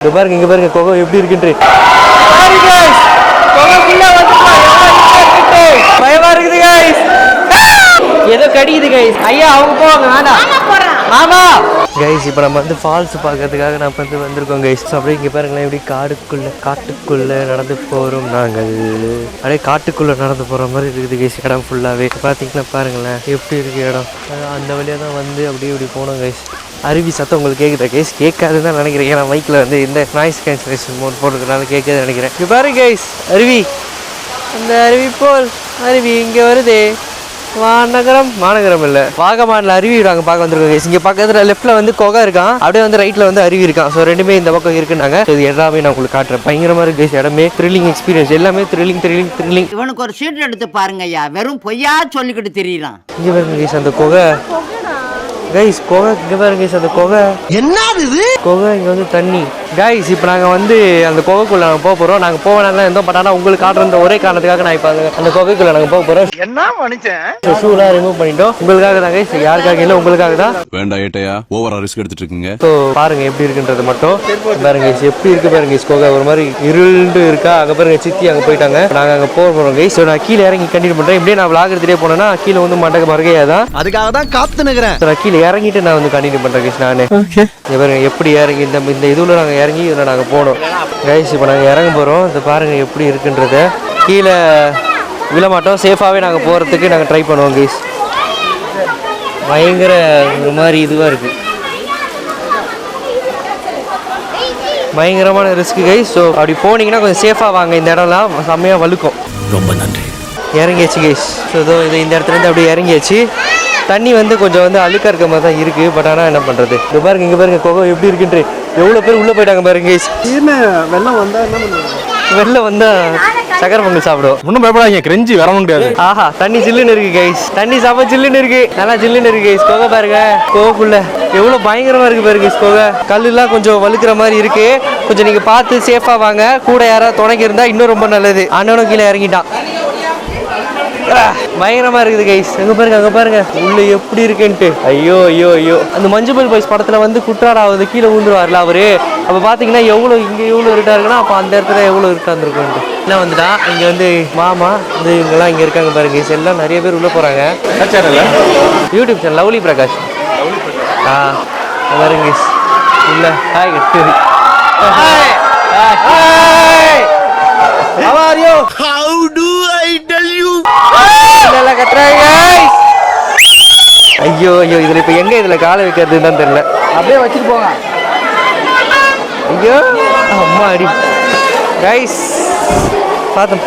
இங்க பாருங்க இங்க பாருங்க குகை எப்படி இருக்குன்ட்டு. பயமா இருக்குது guys. ஏதோ கடிக்குது கைஸ் ஐயா அவங்க போவாங்க வேண்டாம் மாமா கைஸ் இப்போ நம்ம வந்து ஃபால்ஸ் பார்க்கறதுக்காக நான் வந்து வந்திருக்கோம் கைஸ் அப்படியே இங்கே பாருங்களேன் எப்படி காடுக்குள்ள காட்டுக்குள்ள நடந்து போகிறோம் நாங்கள். அப்படியே காட்டுக்குள்ள நடந்து போகிற மாதிரி இருக்குது கைஸ் இடம் ஃபுல்லாகவே பார்த்தீங்கன்னா பாருங்களேன் எப்படி இருக்கு இடம். அந்த வழியாக தான் வந்து அப்படியே இப்படி போனோம் கைஸ் அருவி சத்தம் உங்களுக்கு கேட்குதா கைஸ் கேட்காதுன்னு தான் நினைக்கிறேன். ஏன்னா மைக்கில் வந்து இந்த நாய்ஸ் கேன்சலேஷன் மோட் போட்டுக்கிறனால கேட்காதுன்னு நினைக்கிறேன். இப்போ பாருங்க கைஸ் அருவி. அந்த அருவி போல் அருவி இங்கே வருதே. வானகரம் மாநகரம் இல்ல. வாகமான்ல அருவி நாங்க பார்க்க வந்திருக்கோம் guys. இங்க பக்கத்துல லெஃப்ட்ல வந்து குகை இருக்கான். அப்படியே வந்து ரைட்ல வந்து அருவி இருக்கான். ஸோ ரெண்டுமே இந்த பக்கம் இருக்குனாங்க இது எல்லாமே நான் உங்களுக்கு காட்டுறேன். பயங்கரமா இருக்கு guys. இடமே த்ரில்லிங் எக்ஸ்பீரியன்ஸ் எல்லாமே த்ரில்லிங் த்ரில்லிங் த்ரில்லிங் இவனுக்கு ஒரு சீட் எடுத்து பாருங்க ஐயா வெறும் பொய்யா சொல்லிக்கிட்டு தெரியலாம் இங்க பாருங்க guys, அந்த குகை. கைஸ் குகை இங்க பாருங்க guys, அந்த குகை என்னது இது? குகை இங்க வந்து தண்ணி. கைஸ் இப்போ நாங்க வந்து அந்த குகைக்குள்ள நாங்க போக போறோம். நாங்க போவேனாங்க எந்த பட்டானா உங்களுக்கு காட்டுற ஒரே காரணத்துக்காக நான் இப்போ அந்த- அந்த குகைக்குள்ள நாங்க போக போறோம். என்ன மனுஷன்? ஷூலாம் ரிமூவ் பண்ணிட்டோம். உங்களுக்காக தான் கைஸ் யாருக்காக இல்லை உங்களுக்காக தான். வேண்டாம் ஏட்டையா? ஓவரா ரிஸ்க் எடுத்துட்டு இருக்கீங்க. ஸோ பாருங்க எப்படி இருக்குன்றது மட்டும். பாருங்க guys, எப்படி இருக்கு பாருங்க guys, குகை ஒரு மாதிரி இருண்டு இருக்கா. அங்க பாருங்க சித்தி அங்க போயிட்டாங்க. நாங்க அங்க போக போறோம் கைஸ் ஸோ நான் கீழே இறங்கி கண்டினியூ பண்றேன். இப்படியே நான் எடுத்துட்டே போனேன்னா கீழே வந்து மண்டக மறுகையா தான். அதுக்காக தான் காத்து நிக்கிறேன் So, நான் கீழே இறங்கிட்டு நான் வந்து கண்டினியூ பண்றேன் கைஸ் நானு. இங்க பாருங்க எப்படி இறங்கி இந்த இந்த இதுல நாங்க இறங்கி இதுல நாங்க போனோம். கைஸ் இப்போ நாங்க இறங்க போறோம். இது பாருங்க எப்படி இருக்குன்றத. கீழே விழ மாட்டோம் சேஃபாவே நாங்க போறதுக்கு நாங்க ட்ரை பண்ணுவோம் கைஸ் பயங்கர ஒரு மாதிரி இதுவா இருக்கு. பயங்கரமான ரிஸ்க் கைஸ் ஸோ அப்படி போனீங்கன்னா கொஞ்சம் சேஃபாக வாங்க. இந்த இடம்லாம் செம்மையாக வழுக்கும். ரொம்ப நன்றி. இறங்கியாச்சு கைஸ் ஸோ இதோ இது இந்த இடத்துல இருந்து அப்படியே இறங்கியாச்சு. தண்ணி வந்து கொஞ்சம் வந்து அழுக்கா இருக்க மாதிரி தான் இருக்குது பட் ஆனால் என்ன பண்ணுறது இது பாருங்க இங்கே பாருங்க குகை எப்படி இருக்குன்ட்டு எவ்வளோ பேர் உள்ளே போயிட்டாங்க பாருங்க வெள்ளம் வந்தா என்ன பண்ணுவாங்க? வெளில வந்தால் சக்கரை பொங்கல் சாப்பிடுவோம். ஒன்றும் பயப்படாதீங்க கிரெஞ்சி வர முடியாது. ஆஹா தண்ணி ஜில்லுன்னு இருக்கு கைஸ் தண்ணி செம ஜில்லுன்னு இருக்கு. நல்லா ஜில்லுன்னு இருக்கு கைஸ் கோகை பாருங்க கோகைக்குள்ள. எவ்வளவு பயங்கரமா இருக்கு பாருங்க கைஸ் கோகை. கல்லுலாம் கொஞ்சம் வழுக்கிற மாதிரி இருக்கு. கொஞ்சம் நீங்க பார்த்து சேஃபா வாங்க. கூட யாராவது துணைக்கு இருந்தா இன்னும் ரொம்ப நல்லது. அண்ணனும் கீழே இறங்கிட்டான். பயங்கரமா இருக்குது கைஸ் அங்க பாருங்க அங்க பாருங்க. உள்ள எப்படி இருக்குன்ட்டு. ஐயோ ஐயோ ஐயோ. அந்த மஞ்சுபல் பாய்ஸ் படத்துல வந்து குற்றாடாவது கீழே விழுந்துருவார்ல அவரு. அப்ப பாத்தீங்கன்னா எவ்வளவு இங்க எவ்வளவு இருட்டா இருக்குன்னா அப்ப அந்த இடத்துல எவ்வளவு இருக்கா இருந்திருக்கும்ட்டு. என்ன வந்துட்டா? இங்க வந்து மாமா வந்து இவங்கெல்லாம் இங்க இருக்காங்க பாருங்க. எல்லாம் நிறைய பேர் உள்ள போறாங்க. யூடியூப் சேனல் லவ்லி பிரகாஷ் ஆ பாருங்க. உள்ள. Hi hi hi How are you? How do I tell you நல்லா கத்துறாங்க guys. ஐயோ ஐயோ இதுல காலை வைக்கிறதுன்னு தான் தெரியல. அப்படியே வச்சுட்டு போங்க. ஐயோ அம்மா அடி. கைஸ் பார்த்தோம்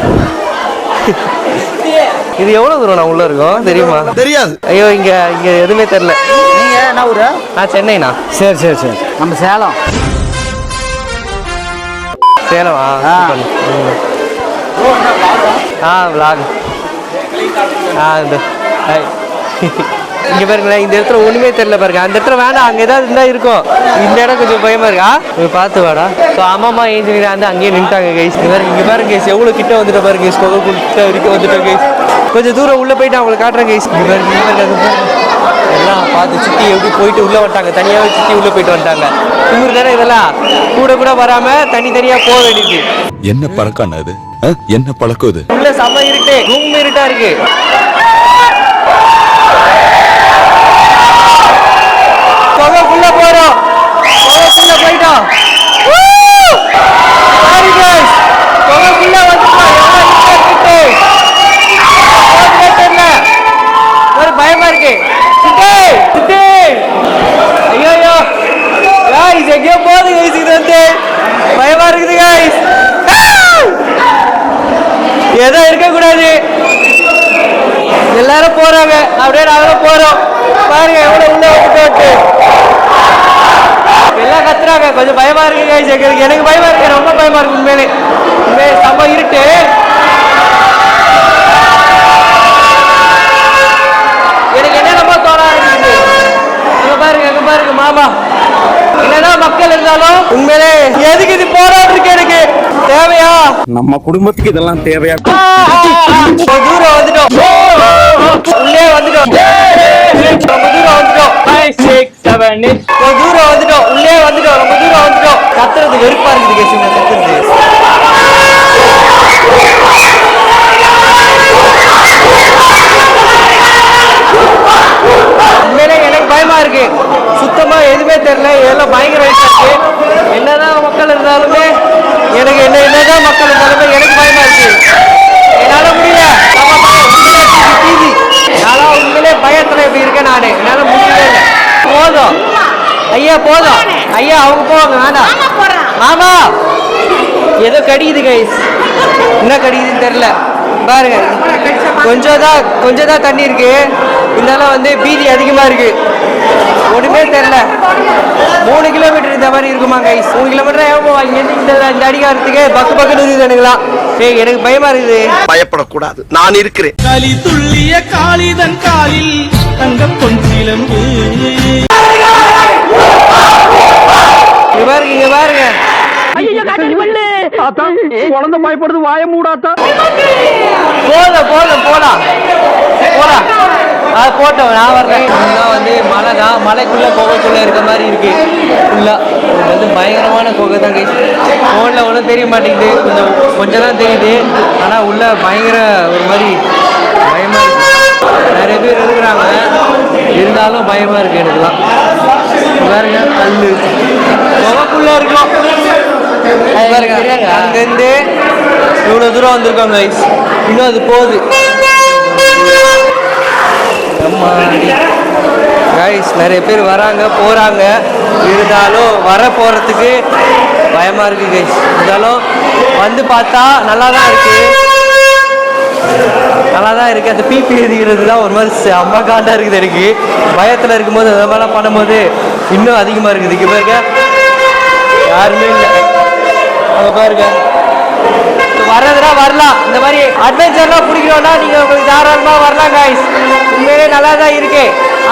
இது எவ்வளவு தூரம் நான் உள்ள இருக்கோம்? தெரியுமா? தெரியாது. ஐயோ இங்க இங்க எதுவுமே தெரியல. நீங்க என்ன ஊரு? நான் சென்னைண்ணா. சரி சரி சரி. நம்ம சேலம். சேலம்? ஆ. ம். ஆ இந்த இங்க பாருங்களேன் இந்த இடத்துல ஒண்ணுமே தெரியல பாருங்க. அந்த இடத்துல வேணாம் அங்க ஏதாவது இருந்தா இருக்கும். இந்த இடம் கொஞ்சம் பயமா இருக்கா. நீ பார்த்து வாடா. ஸோ அம்மா இன்ஜினியர் வந்து அங்கேயே நின்ட்டாங்க கைஸ் இங்க பாருங்க இங்க பாருங்க கைஸ் எவ்வளவு கிட்ட வந்துட்ட பாருங்க கைஸ் கொகை கிட்ட வரைக்கும் வந்துட்டோம் கைஸ் கொஞ்சம் தூரம் உள்ள போயிட்டு அவங்களுக்கு காட்டுறேன் கைஸ் இங்க பாருங்க இங்க பாருங்க. எல்லாம் பார்த்து சித்தி எப்படி போயிட்டு உள்ள வந்துட்டாங்க. தனியாவே சித்தி உள்ள போயிட்டு வந்துட்டாங்க. இவரு தானே இதெல்லாம்? கூட கூட வராம தனி தனியா போக வேண்டியது என்ன பழக்கம் அது? என்ன பழக்கம் இது? உள்ள செம்ம இருட்டு ரூம் இருட்டா இருக்கு புகைக்குள்ள போறோம் புகைக்குள்ள போயிட்டோம் Woo! Sorry guys. புகைக்குள்ள வந்துட்டோம் எவ்வளவு இருட்டா இருக்கு. போகவே தெரியல. ஒரு பயமா இருக்கு சித்தே சித்தே ஐயோ guys எங்கேயோ போகுது guys இது வந்து பயமா இருக்குது guys ஏதோ இருக்கக்கூடாது எல்லாரும் போறாங்க அப்படியே நாங்களும் போறோம். பாருங்க எவ்வளவு உள்ள வந்துட்டு எல்லாம் கத்துறாங்க. கொஞ்சம் பயமா இருக்கு guys. எங்களுக்கு எனக்கு பயமா இருக்கு. ரொம்ப பயமா இருக்கு உண்மையிலே. உண்மையிலே செம்ம இருட்டு. எனக்கு என்னென்னமோ தோண ஆரம்பிக்குது அங்க பாருங்க அங்க பாருங்க மாமா. என்னதான் மக்கள் இருந்தாலும் உண்மையிலே எதுக்கு இது போராட்டம் இருக்கு எனக்கு? தேவையா? நம்ம குடும்பத்துக்கு இதெல்லாம் தேவையா? தூரம் வந்துட்டோம். உள்ளே வந்துட்டோம் ரொம்ப தூரம் வந்துட்டோம் ஃபைவ் சிக்ஸ் செவன் கொஞ்சம் தூரம் வந்துட்டோம் உள்ளே வந்துட்டோம் ரொம்ப தூரம் வந்துட்டோம் கத்துறது வெறுப்பா இருக்குது கேஸ் கத்துறது. எனக்கு பயமா இருக்கு. சுத்தமா எதுவுமே தெரியல. இதெல்லாம் பயங்கர வயசா இருக்கு. என்னதான் மக்கள் இருந்தாலுமே எனக்கு என்ன என்னதான் மக்கள் இருந்தாலுமே எனக்கு பயமா இருக்கு. என்னால முடியல. உண்மையிலே தீதி. என்னால உண்மையிலே பயத்துல இப்படி இருக்கேன் நானு. என்னால முடியவே இல்லை. போதும். ஐயா போதும். ஐயா அவங்க போவாங்க. வேண்டாம் மாமா ஏதோ கடிக்குது கைஸ் என்ன கடிக்குதுன்னு தெரியல. பாருங்க. கொஞ்சம் தான் கொஞ்சம் தான் தண்ணி இருக்கு. இருந்தாலும் வந்து பீதி அதிகமா இருக்கு. ஒண்ணுமே தெரியல. மூணு கிலோமீட்டர் இந்த மாதிரி இருக்குமா கைஸ் மூணு கிலோமீட்டர் ஏன் இங்கேருந்து இந்த இந்த அடிகாரத்துக்கு? பக்கு பக்குன்னு இருக்குது எனக்குலாம் ஏய் எனக்கு பயமா இருக்குது. பயப்படக்கூடாது. நான் இருக்கிறேன். களி துள்ளிய காளிதன் காலில் தங்க பொன்சிலம்பு. இங்க பாருங்க இங்க பாருங்க. குழந்தை பயப்படுது வாய மூடாத்தா. போதும் போதும் போலாம் போலாம் அது போட்டோம் நான் வர்றேன் வந்து மலை தான் மலைக்குள்ளே குகைக்குள்ள இருக்க மாதிரி இருக்கு. ஃபுல்லாக வந்து பயங்கரமான குகை தான் கைஸ் ஃபோனில் ஒன்றும் தெரிய மாட்டேங்குது. கொஞ்சம் கொஞ்சம் தான் தெரியுது. ஆனால் உள்ள பயங்கர ஒரு மாதிரி பயமாக இருக்கு. நிறைய பேர் இருக்கிறாங்க. இருந்தாலும் பயமாக இருக்கு எனக்குலாம் பாருங்க கல் குகைக்குள்ள இருக்கும் அது பாருங்க அங்கேருந்து இவ்வளோ தூரம் வந்திருக்கோம் கைஸ் இன்னும் அது போகுது. கைஸ் நிறைய பேர் வராங்க போகிறாங்க இருந்தாலும் வர போகிறதுக்கு பயமாக இருக்குது கைஸ் இருந்தாலும் வந்து பார்த்தா நல்லா தான் இருக்குது நல்லா தான் இருக்குது அந்த பிபி எழுதிக்கிறது தான் ஒரு மாதிரி அம்மா காண்டாக இருக்குது எனக்கு. பயத்தில் இருக்கும்போது அந்த மாதிரிலாம் பண்ணும்போது இன்னும் அதிகமாக இருக்குது. இங்கே பாருங்க. யாருமே இல்லை. அங்கே பாருங்க. வர்றதுனா வரலாம். இந்த மாதிரி அட்வென்ச்சர்லாம் பிடிக்கணும்னா நீங்கள் உங்களுக்கு தாராளமாக வரலாம் காய்ஸ் உண்மையிலே நல்லா தான் இருக்கு.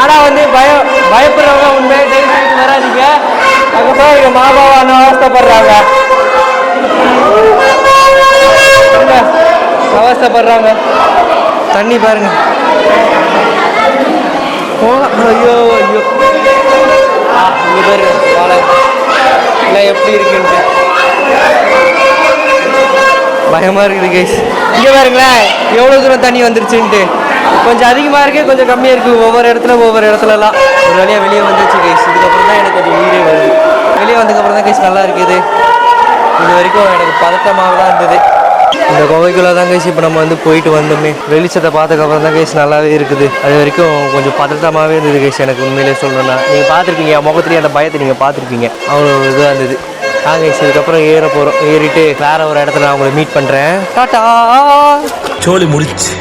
ஆனால் வந்து பயம் பயப்படுறவங்க உண்மையிலே தெரிஞ்சு வராதிங்க. அதுக்கப்புறம் எங்கள் மா பாபா அவஸ்தப்படுறாங்க. அவஸ்தப்படுறாங்க. தண்ணி பாருங்க. ஐயோ ஐயோ. ஆ, பாருங்க. இல்லை எப்படி இருக்குன்ட்டு. பயமா இருக்குது கைஸ் இங்க பாருங்களேன் எவ்வளவு தூரம் தண்ணி வந்துருச்சுன்ட்டு. கொஞ்சம் அதிகமா இருக்கு கொஞ்சம் கம்மியா இருக்கு. ஒவ்வொரு இடத்துல ஒவ்வொரு இடத்துலலாம். ஒரு வழியா வெளியே வந்துருச்சு கைஸ் இதுக்கப்புறம் தான் எனக்கு கொஞ்சம் உயிரே வருது. வெளியே வந்ததுக்கப்புறம் தான் கைஸ் நல்லா இருக்குது. இது வரைக்கும் எனக்கு பதட்டமாக தான் இருந்தது. இந்த குகைக்குள்ள தான் கைஸ் இப்போ நம்ம வந்து போயிட்டு வந்தோமே. வெளிச்சத்தை பார்த்ததுக்கப்புறம் தான் கைஸ் நல்லாவே இருக்குது. அது வரைக்கும் கொஞ்சம் பதட்டமாகவே இருந்தது கைஸ் எனக்கு உண்மையிலே சொல்லணும்னா. நீங்கள் பார்த்துருப்பீங்க என் முகத்துலேயே அந்த பயத்தை நீங்கள் பார்த்துருப்பீங்க அவ்வளோ இதாக இருந்தது. ஆ இதுக்கப்புறம் ஏற போகிறோம் ஏறிட்டு வேற ஒரு இடத்துல நான் உங்களை மீட் பண்ணுறேன் டாட்டா! சோழி முடிச்சு.